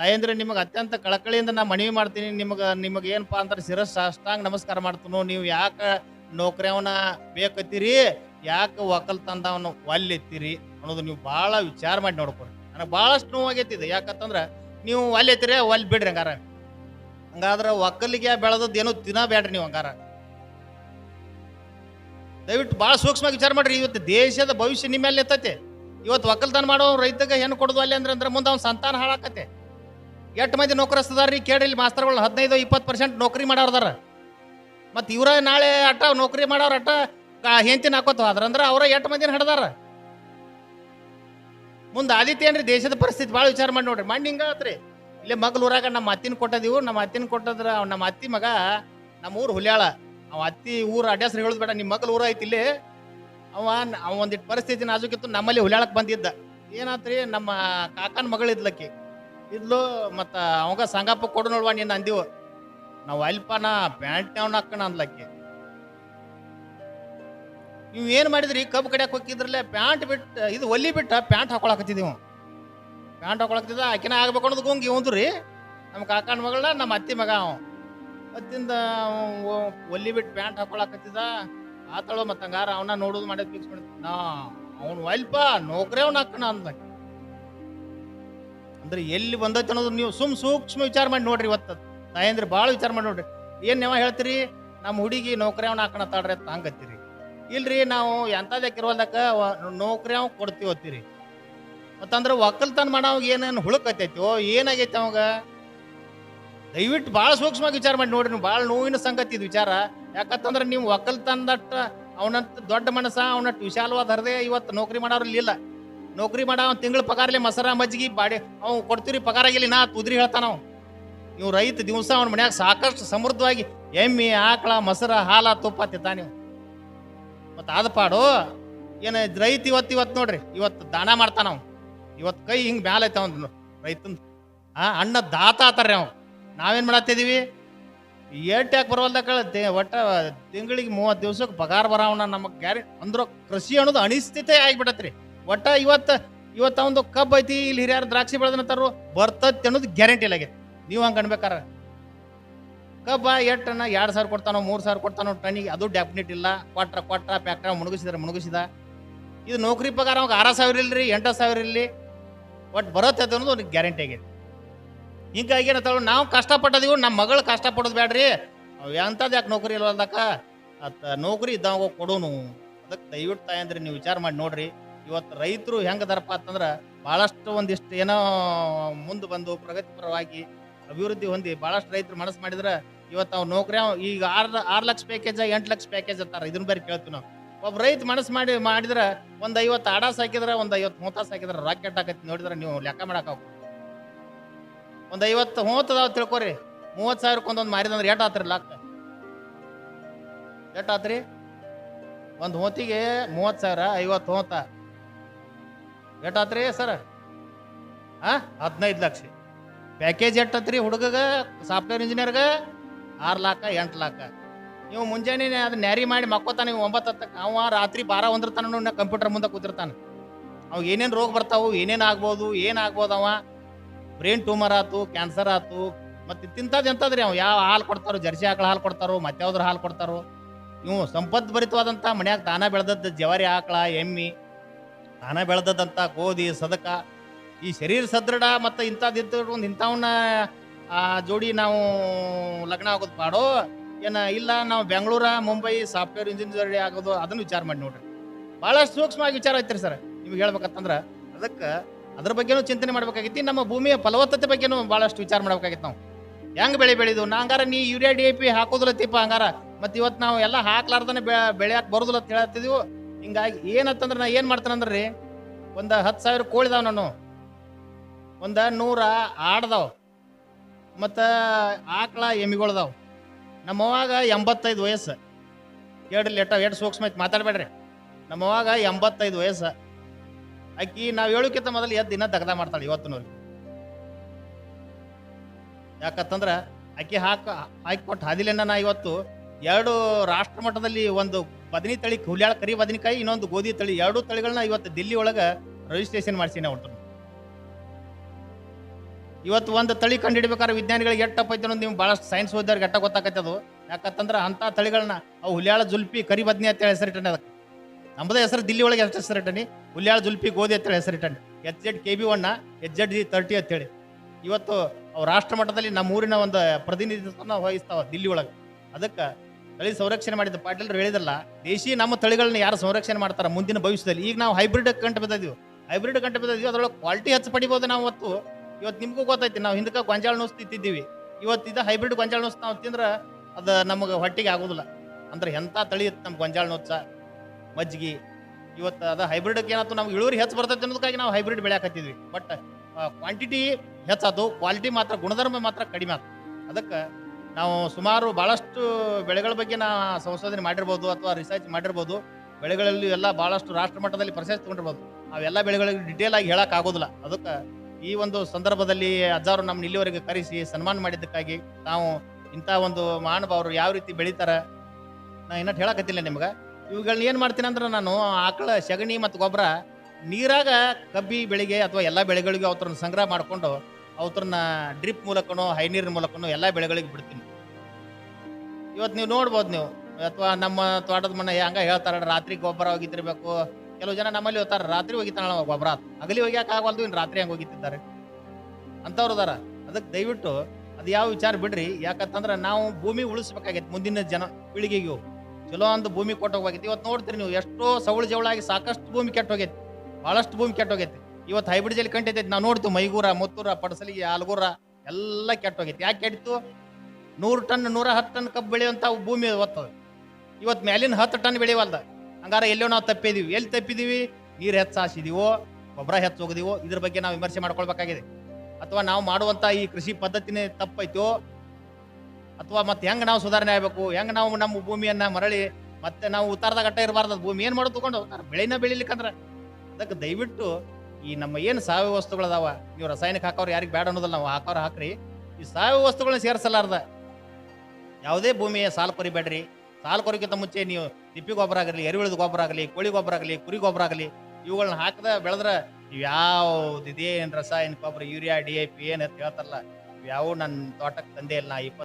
ತಾಯಂದ್ರೆ ನಿಮಗೆ ಅತ್ಯಂತ ಕಳಕಳಿಯಿಂದ ನಾ ಮನವಿ ಮಾಡ್ತೀನಿ. ನಿಮಗೆ ನಿಮಗೆ ಏನಪ್ಪಾ ಅಂದ್ರೆ ಶಿರಸ್ ಅಷ್ಟಾಂಗ ನಮಸ್ಕಾರ ಮಾಡ್ತೀನೋ. ನೀವು ಯಾಕೆ ನೌಕರಿಯವನ ಬೇಕತ್ತೀರಿ? ಯಾಕೆ ತಂದವನ ಒಲ್ಲೆತ್ತೀರಿ? ಅನ್ನೋದು ನೀವು ಭಾಳ ವಿಚಾರ ಮಾಡಿ ನೋಡ್ಕೊರಿ. ನನಗೆ ಭಾಳಷ್ಟು ನೋವಾಗೈತಿದೆ. ಯಾಕಂತಂದ್ರೆ ನೀವು ಒಲ್ಲೆತ್ತೀರಿ, ಒಲ್ಲಿ ಬಿಡ್ರಿ ಹಂಗಾರ. ಹಂಗಾದ್ರೆ ಒಕ್ಕಲಿಗೆ ಬೆಳೆದದ್ದು ಏನೋ ತಿನ್ನಬೇಡ್ರಿ ನೀವು ಹಂಗಾರ. ದಯವಿಟ್ಟು ಭಾಳ ಸೂಕ್ಷ್ಮವಾಗಿ ವಿಚಾರ ಮಾಡ್ರಿ. ಇವತ್ತು ದೇಶದ ಭವಿಷ್ಯ ನಿಮ್ಮ ಮೇಲೆ ನಿಂತೈತೆ. ಇವತ್ತು ಒಕ್ಕಲ್ತನ ಮಾಡೋ ರೈತಗೆ ಏನು ಕೊಡೋದು ಅಲ್ಲಿ ಅಂದ್ರೆ ಅಂದ್ರೆ ಮುಂದೆ ಅವ್ನ ಸಂತಾನ ಹಾಳಾಕತ್ತೆ. ಎಷ್ಟು ಮಂದಿ ನೌಕರಸ್ತದಾರ್ರಿ? ಕೇಳಿ ಇಲ್ಲಿ ಮಾಸ್ತರ್ಗಳು ಹದಿನೈದು, ಇಪ್ಪತ್ತು ಪರ್ಸೆಂಟ್ ನೌಕರಿ ಮಾಡೋರ್ದಾರ ಮತ್ತು ಇವರ ನಾಳೆ ಅಟ್ಟ ನೌಕರಿ ಮಾಡೋರು ಅಟ್ಟ ಹೆಂತಿನ ಹಾಕೋತ ಅದ್ರಂದ್ರೆ ಅವರ ಎಷ್ಟು ಮಂದಿನ ಹಿಡ್ದಾರ? ಮುಂದೆ ಆದಿತ್ಯ ಏನ್ರಿ? ದೇಶದ ಪರಿಸ್ಥಿತಿ ಭಾಳ ವಿಚಾರ ಮಾಡಿ ನೋಡ್ರಿ. ಮಣ್ಣು ಹಿಂಗ ಆತ್ರಿ. ಇಲ್ಲೇ ಊರಾಗ ನಮ್ಮ ಅತ್ತಿನ ಕೊಟ್ಟದಿವು. ನಮ್ಮ ಅತ್ತಿನ ಕೊಟ್ಟದ್ರ ನಮ್ಮ ಅತ್ತಿ ಮಗ ನಮ್ಮ ಊರು ಹುಲ್ಯಾಳ. ಅವ ಅತ್ತಿ ಊರು ಅಡ್ಯಾಸ್ರಿ ಹೇಳೋದು ಬೇಡ. ನಿಮ್ಮ ಮಗ್ಲ ಊರ ಐತಿ ಇಲ್ಲಿ. ಅವ ಅವ ಒಂದಿಟ್ಟು ಪರಿಸ್ಥಿತಿ ನಾಜುಕಿತ್ತು ನಮ್ಮಲ್ಲಿ ಹುಲ್ಯಾಳಕ್ ಬಂದಿದ್ದ. ಏನಾತ್ರಿ? ನಮ್ಮ ಕಾಕನ ಮಗಳು ಇದ್ಲಕ್ಕಿ ಇದ್ಲು, ಮತ್ತ ಅವಾಗ ಸಂಗಪ್ಪ ಕೊಡು ನೋಡ್ವಾ ನೀನು ಅಂದಿವು. ನಾವು ಅಲ್ಪನ ಪ್ಯಾಂಟ್ ಹಾಕೋಣ ಅಂದ್ಲಕ್ಕೆ. ನೀವು ಏನು ಮಾಡಿದ್ರಿ? ಕಬ್ಬು ಕಡಿಯಕ್ಕೆ ಹೋಗಿದ್ರಲ್ಲೇ ಪ್ಯಾಂಟ್ ಬಿಟ್ಟು ಇದು ಒಲ್ಲಿ ಬಿಟ್ಟ ಪ್ಯಾಂಟ್ ಹಾಕೊಳಕತ್ತಿದ್ದೀವಿ ಪ್ಯಾಂಟ್ ಹಾಕೊಳಕತ್ತಿದ್ದ, ಆಕಿನ ಆಗ್ಬೇಕು ಅನ್ನೋದು ಗುಂಗಿ ಇವಂದು ರೀ ನಮ್ಮ ಕಾಕನ ಮಗಳನ್ನ ನಮ್ಮ ಅತ್ತಿ ಮಗ ಅವ. ಅತ್ತಿಂದ ಒಲ್ಲಿ ಬಿಟ್ಟು ಪ್ಯಾಂಟ್ ಹಾಕೊಳಕತ್ತಿದ್ದ ಆತಳು ಮತ್ತೆ ಹಂಗಾರ ಅವನ ನೋಡೋದು ಮಾಡೋದು ಫಿಕ್ಸ್ ನಾ ಅವ್ನು ಅಲ್ಪ ನೌಕರಿ ಅವ್ನ ಹಾಕೋಣ ಅಂದ ಅಂದ್ರೆ ಎಲ್ಲಿ ಬಂದೈತೆ ಅನ್ನೋದು ನೀವು ಸುಮ್ ಸೂಕ್ಷ್ಮ ವಿಚಾರ ಮಾಡಿ ನೋಡ್ರಿ ಇವತ್ತು. ತಾಯಂದ್ರೆ ಭಾಳ ವಿಚಾರ ಮಾಡಿ ನೋಡ್ರಿ. ಏನ್ ನೀವು ಹೇಳ್ತೀರಿ? ನಮ್ಮ ಹುಡುಗಿ ನೌಕರಿ ಅವ್ನ ಹಾಕಣ ತಾಡ್ರಿ ಅಂತ ಹಂಗತ್ತೀರಿ. ಇಲ್ರಿ ನಾವು ಎಂತದಕ್ಕೆ ಇರೋದಕ್ಕ ನೌಕರಿ ಅವ್ ಕೊಡ್ತೀವಿ ಓದ್ತೀರಿ ಮತ್ತಂದ್ರೆ ಒಕ್ಕಲ್ತನ ಮಾಡೋವಾಗ ಏನೇನು ಹುಳುಕತ್ತೈತೋ? ಏನಾಗೈತೆ ಅವಾಗ? ದಯವಿಟ್ಟು ಭಾಳ ಸೂಕ್ಷ್ಮವಾಗಿ ವಿಚಾರ ಮಾಡಿ ನೋಡ್ರಿ ನೀವು. ಭಾಳ ನೋವಿನ ಸಂಗತಿ ಇದು ವಿಚಾರ. ಯಾಕಂತಂದ್ರೆ ನೀವು ಒಕ್ಕಲ್ತನದಟ್ಟ ಅವನಂತ ದೊಡ್ಡ ಮನಸ್ಸ, ಅವನಟ್ಟು ವಿಶಾಲವಾದ ಹರದೇ ಇವತ್ತು ನೌಕರಿ ಮಾಡೋರು ಇಲ್ಲ. ನೌಕರಿ ಮಾಡ, ಅವ್ನು ತಿಂಗಳ ಪಗಾರಲಿ ಮಸರ ಮಜ್ಜಿಗೆ ಬಾಡಿ, ಅವ್ನು ಕೊಡ್ತೀರಿ ಪಗಾರ ಆಗಿಲ್ಲ ನಾ ತುದ್ರಿ ಹೇಳ್ತಾನ ಅವ್ ನೀವು ರೈತ ದಿವಸ ಅವ್ನ ಮನ್ಯಾಗ ಸಾಕಷ್ಟು ಸಮೃದ್ಧವಾಗಿ ಎಮ್ಮೆ, ಆಕಳ, ಮೊಸರ, ಹಾಲ, ತುಪ್ಪ ತಿಂತಾನೆ ಮತ್ತು ಆದ ಪಾಡು, ಏನು ರೈತ ಇವತ್ತು ಇವತ್ತು ನೋಡ್ರಿ, ಇವತ್ತು ದಾನ ಮಾಡ್ತಾನ ಅವ್ನು. ಇವತ್ತು ಕೈ ಹಿಂಗೆ ಮ್ಯಾಲ ಐತೆ ಅವ್ನು ರೈತನ ಆ, ಅಣ್ಣ ದಾತ ಆತಾರ್ರಿ ಅವ್ ನಾವೇನು ಮಾಡತ್ತಿದೀವಿ ಏಟ್ ಯಾಕೆ ಬರವಲ್ದಕ್ಕ ಒಟ್ಟ ತಿಂಗಳಿಗೆ ಮೂವತ್ತು ದಿವ್ಸಕ್ಕೆ ಪಗಾರ ಬರವನ ನಮಗೆ ಗ್ಯಾರಂಟಿ ಅಂದ್ರ ಕೃಷಿ ಅನ್ನೋದು ಅನಿಶ್ಚಿತೆ ಆಗಿಬಿಡತ್ರಿ ಒಟ್ಟ ಇವತ್ತು ಇವತ್ತು ಒಂದು ಕಬ್ಬು ಐತಿ, ಇಲ್ಲಿ ಹಿರಿಯರು ದ್ರಾಕ್ಷಿ ಬೆಳೆದನಂತಾರು ಬರ್ತತ್ತೆ ಅನ್ನೋದು ಗ್ಯಾರಂಟಿ ಆಗೈತಿ ನೀವು ಹಂಗೆ ಅನ್ಬೇಕಾರ? ಕಬ್ಬ ಎಟ್ಟನ ಎರಡು ಸಾವಿರ ಕೊಡ್ತಾನೋ, ಮೂರು ಸಾವಿರ ಕೊಡ್ತಾನೋ, ಟನ್ನಿಗೆ ಅದು ಡೆಫಿನೆಟ್ ಇಲ್ಲ. ಕೊಟ್ರ ಕೊಟ್ರ ಪ್ಯಾಕ್ಟ್ರ ಮುಣಗಿಸಿದ್ರೆ ಮುಣಗಿಸಿದ ಇದು ನೌಕರಿ ಪಗಾರ ಅವಾಗ ಆರು ಸಾವಿರ ಇಲ್ರಿ ಎಂಟು ಸಾವಿರ ಇರಲಿ. ಒಟ್ಟು ಬರುತ್ತೆ ಅನ್ನೋದು ಒಂದು ಗ್ಯಾರಂಟಿ ಆಗೈತಿ ಹಿಂಗಾಗಿ ಏನಂತಾಳು ನಾವು ಕಷ್ಟಪಟ್ಟದೀವು ನಮ್ಮ ಮಗಳು ಕಷ್ಟಪಡೋದು ಬೇಡ್ರಿ ಎಂಥದ್ದು ಯಾಕೆ ನೌಕರಿ ಇಲ್ವಲ್ದಕ್ಕ ಅತ್ತ ನೌಕರಿ ಇದ್ದಾವ ಕೊಡೋನು. ಅದಕ್ಕೆ ದಯವಿಟ್ಟು ತಾಯಂದ್ರಿ, ನೀವು ವಿಚಾರ ಮಾಡಿ ನೋಡ್ರಿ. ಇವತ್ತು ರೈತರು ಹೆಂಗದಾರಪ್ಪ ಅಂತಂದ್ರೆ ಭಾಳಷ್ಟು ಒಂದಿಷ್ಟು ಏನೋ ಮುಂದೆ ಬಂದು ಪ್ರಗತಿಪರವಾಗಿ ಅಭಿವೃದ್ಧಿ ಹೊಂದಿ ಭಾಳಷ್ಟು ರೈತರು ಮನಸ್ಸು ಮಾಡಿದ್ರೆ ಇವತ್ತು ಅವ್ರು ನೌಕರಿ ಈಗ ಆರು ಆರು ಲಕ್ಷ ಪ್ಯಾಕೇಜ್ ಎಂಟು ಲಕ್ಷ ಪ್ಯಾಕೇಜ್ ಅಂತಾರೆ. ಇದನ್ನ ಬೇರೆ ಕೇಳ್ತೀವಿ ನಾವು. ಒಬ್ಬ ರೈತ ಮನಸ್ಸು ಮಾಡಿ ಮಾಡಿದ್ರೆ ಒಂದು ಐವತ್ತು ಆಡಾಸ್ ಹಾಕಿದ್ರೆ, ಒಂದು ಐವತ್ತು ಮೂತಾಸ್ ಹಾಕಿದ್ರೆ ರಾಕೆಟ್ ಹಾಕತ್ತಿ ನೋಡಿದ್ರೆ ನೀವು ಲೆಕ್ಕ ಮಾಡಕ್ಕೆ ಒಂದು ಐವತ್ತು ಹೋತದಾವ ತಿಳ್ಕೊರಿ. ಮೂವತ್ತು ಸಾವಿರಕ್ಕೆ ಒಂದೊಂದು ಮಾರಿದಂದ್ರೆ ಎಟ್ ಆತ್ರಿ ಲಾಕ್? ಎಟ್ ಆತ್ರಿ? ಒಂದು ಹೋತಿಗೆ ಮೂವತ್ತು ಸಾವಿರ, ಐವತ್ತು ಹೋತ ಎಟ್ ಆತ್ರಿ ಸರ್? ಹಾ ಹದಿನೈದು ಲಕ್ಷ. ಪ್ಯಾಕೇಜ್ ಎಟ್ಟತ್ರಿ ಹುಡುಗಗ ಸಾಫ್ಟ್ವೇರ್ ಇಂಜಿನಿಯರ್ಗ ಆರು ಲಾಖ, ಎಂಟು ಲಾಖ. ನೀವು ಮುಂಜಾನೆ ಅದು ನ್ಯಾರಿ ಮಾಡಿ ಮಕ್ಕೋತಾನೆ ನೀವು ಒಂಬತ್ತು ಹತ್ತಕ್ಕೆ ಅವ ರಾತ್ರಿ ಬಾರ ಒಂದ್ರ ತನಕ ಕಂಪ್ಯೂಟರ್ ಮುಂದೆ ಕೂತಿರ್ತಾನೆ. ಅವಾಗ ಏನೇನು ರೋಗ ಬರ್ತಾವು, ಏನೇನು ಆಗ್ಬೋದು, ಏನು ಆಗ್ಬೋದು ಅವ? ಬ್ರೈನ್ ಟ್ಯೂಮರ್ ಆಯ್ತು ಕ್ಯಾನ್ಸರ್ ಆಯ್ತು ಮತ್ತೆ ತಿಂತದ ಎಂತದ್ರಿ ಅವ್? ಯಾವ ಹಾಲು ಕೊಡ್ತಾರೋ, ಜರ್ಸಿ ಆಕಳ ಹಾಲು ಕೊಡ್ತಾರೋ, ಮತ್ಯಾವ್ದ್ರ ಹಾಲು ಕೊಡ್ತಾರೋ? ಇವು ಸಂಪತ್ ಭರಿತವಾದಂಥ ಮನ್ಯಾಗ ತಾನ ಬೆಳೆದದ್ದು ಜವಾರಿ ಆಕಳ, ಎಮ್ಮಿ ತಾನ ಬೆಳೆದದಂಥ ಗೋಧಿ, ಸದಕ, ಈ ಶರೀರ ಸದೃಢ ಮತ್ತು ಇಂಥದ್ದು ಒಂದು ಇಂಥವನ್ನ ಆ, ಜೋಡಿ ನಾವು ಲಗ್ನ ಆಗೋದು ಪಾಡೋ, ಏನ ಇಲ್ಲ, ನಾವು ಬೆಂಗಳೂರ, ಮುಂಬೈ, ಸಾಫ್ಟ್ವೇರ್ ಇಂಜಿನಿಯರ್ ಆಗೋದು, ಅದನ್ನು ವಿಚಾರ ಮಾಡಿ ನೋಡ್ರಿ. ಭಾಳಷ್ಟು ಸೂಕ್ಷ್ಮವಾಗಿ ವಿಚಾರ ಐತ್ರಿ ಸರ್, ನಿಮ್ಗೆ ಹೇಳ್ಬೇಕಂತಂದ್ರೆ, ಅದಕ್ಕೆ ಅದ್ರ ಬಗ್ಗೆನೂ ಚಿಂತನೆ ಮಾಡ್ಬೇಕಾಗಿತ್ತು, ನಮ್ಮ ಭೂಮಿಯ ಫಲವತ್ತತೆ ಬಗ್ಗೆನೂ ಭಾಳಷ್ಟು ವಿಚಾರ ಮಾಡ್ಬೇಕಾಗಿತ್ತು ನಾವು. ಹೆಂಗ್ ಬೆಳೆ ಬೆಳೆದು, ನಾ ಹಂಗಾರ ನೀ ಯೂರಿಯಾ, ಡಿ ಎ ಪಿ ಹಾಕೋದಿಲ್ಲತ್ತಿಪ್ಪ ಹಂಗಾರ, ಮತ್ತು ಇವತ್ತು ನಾವು ಎಲ್ಲ ಹಾಕ್ಲಾರ್ದನೆ ಬೆ ಬೆಳೆಯಕ್ಕೆ ಬರೋದಿಲ್ಲ ಅಂತ ಹೇಳತ್ತಿದ್ವು. ಹಿಂಗಾಗಿ ಏನತ್ತಂದ್ರೆ ನಾ ಏನು ಮಾಡ್ತಾನಂದ್ರೆ ಒಂದು ಹತ್ತು ಸಾವಿರ ಕೋಳಿದಾವ್ ನಾನು. ಒಂದು ನೂರ ಆಡ್ದಾವ್ ಮತ್ತು ಆಕಳ ಎಮ್ಮಿಗಳ್ದಾವ್ ನಮ್ಮವಾಗ ಎಂಬತ್ತೈದು ವಯಸ್ಸು. ಎರಡು ಲೆಟ ಎರಡು ಸೂಕ್ಷ್ಮ ಐತಿ ಮಾತಾಡಬೇಡ್ರಿ. ನಮ್ಮವಾಗ ಎಂಬತ್ತೈದು ವಯಸ್ಸು. ಆಕಿ ನಾವು ಹೇಳೋಕ್ಕಿಂತ ಮೊದಲು ಎದ್ದು ದಿನ ದಗದ ಮಾಡ್ತಾಳೆ ಇವತ್ತು ಯಾಕಂತಂದ್ರೆ ಆಕಿ ಹಾಕ ಹಾಕಿ ಕೊಟ್ಟು ಹಾದಿಲೆನ ನಾ ಇವತ್ತು ಎರಡು ರಾಷ್ಟ್ರ ಮಟ್ಟದಲ್ಲಿ ಒಂದು ಬದನಿ ತಳಿ, ಹುಲ್ಯಾಳ ಕರಿ ಬದನಿಕಾಯಿ ಇನ್ನೊಂದು ಗೋಧಿ ತಳಿ. ಎರಡು ತಳಿಗಳನ್ನ ಇವತ್ತು ದಿಲ್ಲಿ ಒಳಗೆ ರಿಜಿಸ್ಟ್ರೇಷನ್ ಮಾಡಿಸಿ ನಾವು ಇವತ್ತು ಒಂದು ತಳಿ ಕಂಡು ಹಿಡಿಬೇಕಾದ್ರೆ ವಿಜ್ಞಾನಿಗಳಿಗೆ ಎಷ್ಟು ಐತೆ ಅನ್ನೋದು ನೀವು ಭಾಳಷ್ಟು ಸೈನ್ಸ್ ಓದೋರಿಗೆ ಎಟ್ಟ ಗೊತ್ತಾಗತ್ತೆ ಅದು ಯಾಕಂತಂದ್ರೆ ಅಂಥ ತಳಿಗಳನ್ನ ಅವು ಹುಲ್ಯಾಳ ಜುಲ್ಪಿ ಕರಿ ಬದ್ನಿ ಅಂತ ಹೇಳಿ ಹೆಸರಿಟ್ಟನೆ ಅದಕ್ಕೆ. ನಮ್ಮದೇ ಹೆಸರು ದಿಲ್ಲಿ ಒಳಗೆ ಎಷ್ಟು ಹೆಸರಿಟ್ಟಣಿ ಹುಲ್ಯಾಳ ಜುಲ್ಪಿ ಗೋಧಿ ಅಂತ ಹೇಳಿ ಹೆಸರಿಟ್ಟನೆ H Z K B one H Z G thirty ಅಂತೇಳಿ ಇವತ್ತು ಅವು ರಾಷ್ಟ್ರ ಮಟ್ಟದಲ್ಲಿ ನಮ್ಮ ಊರಿನ ಒಂದು ಪ್ರತಿನಿಧಿತ್ವನ ವಹಿಸ್ತಾವ ದಿಲ್ಲಿ ಒಳಗೆ. ಅದಕ್ಕೆ ತಳಿ ಸಂರಕ್ಷಣೆ ಮಾಡಿದ ಪಾಟೀಲ್ರು ಹೇಳಿದಲ್ಲ ದೇಶಿ ನಮ್ಮ ತಳಿಗಳನ್ನ ಯಾರು ಸಂರಕ್ಷಣೆ ಮಾಡ್ತಾರ ಮುಂದಿನ ಭವಿಷ್ಯದಲ್ಲಿ? ಈಗ ನಾವು ಹೈಬ್ರಿಡ್ ಕಂಟ ಬಿದ್ದಿದ್ವಿ. ಹೈಬ್ರಿಡ್ ಕಂಟ ಬಿದ್ದಿದ್ವಿ, ಅದರೊಳಗೆ ಕ್ವಾಲಿಟಿ ಹೆಚ್ಚು ಪಡಿಬೋದು ನಾವು ಇವತ್ತು. ಇವತ್ತು ನಿಮ್ಗೂ ಗೊತ್ತೈತಿ, ನಾವು ಹಿಂದಕ್ಕೆ ಗೊಂಜಾಳ ನುಸ್ ಇವತ್ತು ಇದು ಹೈಬ್ರಿಡ್ ಗೊಂಜಾಳ ನೋಸ್ ನಾವು ತಿಂದ್ರೆ ಅದು ನಮಗೆ ಹೊಟ್ಟಿಗೆ ಆಗೋದಿಲ್ಲ. ಅಂದ್ರೆ ಎಂಥ ತಳಿ ಇತ್ತು ನಮ್ಮ ಗೊಂಜಾಳ ನುಚ್ಚ ಮಜ್ಜಿಗೆ ಇವತ್ತು ಅದು ಹೈಬ್ರಿಡ್ಗೆ ಏನಾಯ್ತು ನಮ್ಗೆ ಇಳುವರಿ ಹೆಚ್ಚು ಬರ್ತೈತೆ ಅನ್ನೋದಕ್ಕಾಗಿ ನಾವು ಹೈಬ್ರಿಡ್ ಬೆಳೆಯಾಕತ್ತಿದ್ವಿ. ಬಟ್ ಕ್ವಾಂಟಿಟಿ ಹೆಚ್ಚಾತು ಕ್ವಾಲಿಟಿ ಮಾತ್ರ, ಗುಣಧರ್ಮ ಮಾತ್ರ ಕಡಿಮೆ ಆಯ್ತು ಅದಕ್ಕೆ ನಾವು ಸುಮಾರು ಭಾಳಷ್ಟು ಬೆಳೆಗಳ ಬಗ್ಗೆ ನಾ ಸಂಶೋಧನೆ ಮಾಡಿರ್ಬೋದು ಅಥವಾ ರಿಸರ್ಚ್ ಮಾಡಿರ್ಬೋದು. ಬೆಳೆಗಳಲ್ಲಿ ಎಲ್ಲ ಭಾಳಷ್ಟು ರಾಷ್ಟ್ರ ಮಟ್ಟದಲ್ಲಿ ಪ್ರಶಸ್ತಿ ತಗೊಂಡಿರ್ಬೋದು. ಅವೆಲ್ಲ ಬೆಳೆಗಳಿಗೆ ಡಿಟೇಲ್ ಆಗಿ ಹೇಳಕ್ ಆಗೋದಿಲ್ಲ. ಅದಕ್ಕೆ ಈ ಒಂದು ಸಂದರ್ಭದಲ್ಲಿ ಅಜ್ಜಾರು ನಮ್ಮ ಇಲ್ಲಿವರೆಗೆ ಕರೆಸಿ ಸನ್ಮಾನ ಮಾಡಿದ್ದಕ್ಕಾಗಿ ನಾವು ಇಂಥ ಒಂದು ಮಹಾನುಭಾವರು ಯಾವ ರೀತಿ ಬೆಳೀತಾರೆ, ನಾ ಇನ್ನಟ್ಟು ಹೇಳಕತ್ತಿಲ್ಲ ನಿಮ್ಗೆ. ಇವುಗಳನ್ನ ಏನು ಮಾಡ್ತೀನಿ ಅಂದ್ರೆ ನಾನು ಆಕಳ, ಸಗಣಿ ಮತ್ತು ಗೊಬ್ಬರ ನೀರಾಗ ಕಬ್ಬಿ ಬೆಳೆಗೆ ಅಥವಾ ಎಲ್ಲ ಬೆಳೆಗಳಿಗೂ ಅವ್ರನ್ನ ಸಂಗ್ರಹ ಮಾಡಿಕೊಂಡು ಅವತ್ರನ್ನ ಡ್ರಿಪ್ ಮೂಲಕನೋ, ಹೈ ನೀರಿನ ಮೂಲಕನೋ ಎಲ್ಲ ಬೆಳೆಗಳಿಗೆ ಬಿಡ್ತೀನಿ. ಇವತ್ತು ನೀವು ನೋಡ್ಬೋದು ನೀವು. ಅಥವಾ ನಮ್ಮ ತೋಟದ ಮನೆ ಹಂಗ ಹೇಳ್ತಾರ, ರಾತ್ರಿ ಗೊಬ್ಬರ ಹೋಗಿದ್ದಿರ್ಬೇಕು ಕೆಲವು ಜನ ನಮ್ಮಲ್ಲಿ ಹೋಗ್ತಾರೆ ರಾತ್ರಿ ಹೋಗಿತಾಳ ಗೊಬ್ಬರ. ಹಗಲಿ ಹೋಗ್ಯಾಕ ಆಗಲ್ದು ಇನ್ನು ರಾತ್ರಿ ಹಂಗೆ ಹೋಗಿತ್ತಿದ್ದಾರೆ ಅಂಥವ್ರು ಅದಾರ. ಅದಕ್ಕೆ ದಯವಿಟ್ಟು ಅದು ಯಾವ ವಿಚಾರ ಬಿಡ್ರಿ. ಯಾಕಂತಂದ್ರೆ ನಾವು ಭೂಮಿ ಉಳಿಸ್ಬೇಕಾಗೈತಿ ಮುಂದಿನ ಜನ ಪೀಳಿಗೆಗೂ. ಚಲೋ ಒಂದು ಭೂಮಿ ಕೊಟ್ಟು ಇವತ್ತು ನೋಡ್ತೀರಿ ನೀವು, ಎಷ್ಟೋ ಸವಳು ಜವಳಾಗಿ ಸಾಕಷ್ಟು ಭೂಮಿ ಕೆಟ್ಟ ಹೋಗೈತಿ. ಭಾಳಷ್ಟು ಭೂಮಿ ಕೆಟ್ಟ ಹೋಗೈತಿ. ಇವತ್ತು ಹೈಬ್ರಿಡ್ ಜಲ್ಲಿ ಕಂಟೈತೆ, ನಾವು ನೋಡ್ತೀವಿ ಮೈಗೂರ, ಮುತ್ತೂರ ಪಡಸಲಿ ಆಲ್ಗೂರ, ಎಲ್ಲ ಕೆಟ್ಟ ಹೋಗಿತ್ತು ಯಾಕೆ ಕೆಟ್ಟಿತ್ತು? ನೂರು ಟನ್, ನೂರ ಹತ್ತು ಟನ್ ಕಬ್ಬು ಬೆಳೆಯುವಂಥ ಭೂಮಿ ಒತ್ತದ ಇವತ್ತು. ಮ್ಯಾಲಿನ ಹತ್ತು ಟನ್ ಬೆಳೆಯವಲ್ದ. ಹಂಗಾರೆ ಎಲ್ಲೋ ನಾವು ತಪ್ಪಿದೀವಿ. ಎಲ್ಲಿ ತಪ್ಪಿದೀವಿ? ನೀರು ಹೆಚ್ಚು ಹಾಸಿದೀವೋ ಗೊಬ್ಬರ ಹೆಚ್ಚು ಹೋಗಿದೀವೋ, ಇದ್ರ ಬಗ್ಗೆ ನಾವು ವಿಮರ್ಶೆ ಮಾಡ್ಕೊಳ್ಬೇಕಾಗಿದೆ. ಅಥವಾ ನಾವು ಮಾಡುವಂಥ ಈ ಕೃಷಿ ಪದ್ಧತಿನೇ ತಪ್ಪೈತೋ, ಅಥವಾ ಮತ್ತೆ ಹೆಂಗೆ ನಾವು ಸುಧಾರಣೆ ಆಗಬೇಕು? ಹೆಂಗೆ ನಾವು ನಮ್ಮ ಭೂಮಿಯನ್ನ ಮರಳಿ ಮತ್ತೆ ನಾವು ಉತ್ತಾರದ ಘಟ್ಟ ಇರಬಾರ್ದು. ಭೂಮಿ ಏನು ಮಾಡೋದು ತೊಗೊಂಡು ಬೆಳೆನ ಬೆಳಿಲಿಕ್ಕಂದ್ರೆ ಅದಕ್ಕೆ ದಯವಿಟ್ಟು ಈ ನಮ್ಮ ಏನು ಸಾವಯವ ವಸ್ತುಗಳದಾವ ನೀವು ರಾಸಾಯನಿಕ ಹಾಕೋರು ಯಾರಿಗೆ ಬೇಡ ಅನ್ನೋದಲ್ಲ ನಾವು ಹಾಕೋರು ಹಾಕ್ರಿ. ಈ ಸಾವಯವ ವಸ್ತುಗಳನ್ನ ಸೇರಿಸಲಾರ್ದ. ಯಾವುದೇ ಭೂಮಿಯ ಸಾಲು ಕೊರಿಬೇಡ್ರಿ ಸಾಲು ಕೊರಿಗಿಂತ ಮುಂಚೆ ನೀವು ತಿಪ್ಪಿ ಗೊಬ್ಬರ ಆಗಲಿ ಎರಿವಿಳದ ಗೊಬ್ಬರ ಆಗಲಿ, ಕೋಳಿ ಗೊಬ್ಬರ ಆಗಲಿ, ಕುರಿ ಗೊಬ್ಬರ ಆಗಲಿ ಇವುಗಳನ್ನ ಹಾಕದ ಬೆಳೆದ್ರೆ ಯಾವ್ದು ಇದೇನು ರಾಸಾಯನಿಕ ಗೊಬ್ಬರ, ಯೂರಿಯಾ, ಡಿ ಎ ಪಿ ಏನು ಅಂತ ಹೇಳ್ತಾರಲ್ಲ ಯಾವ ನನ್ನ ತೋಟಕ್ಕೆ ತಂದೆ ಇಲ್ಲ ನಾ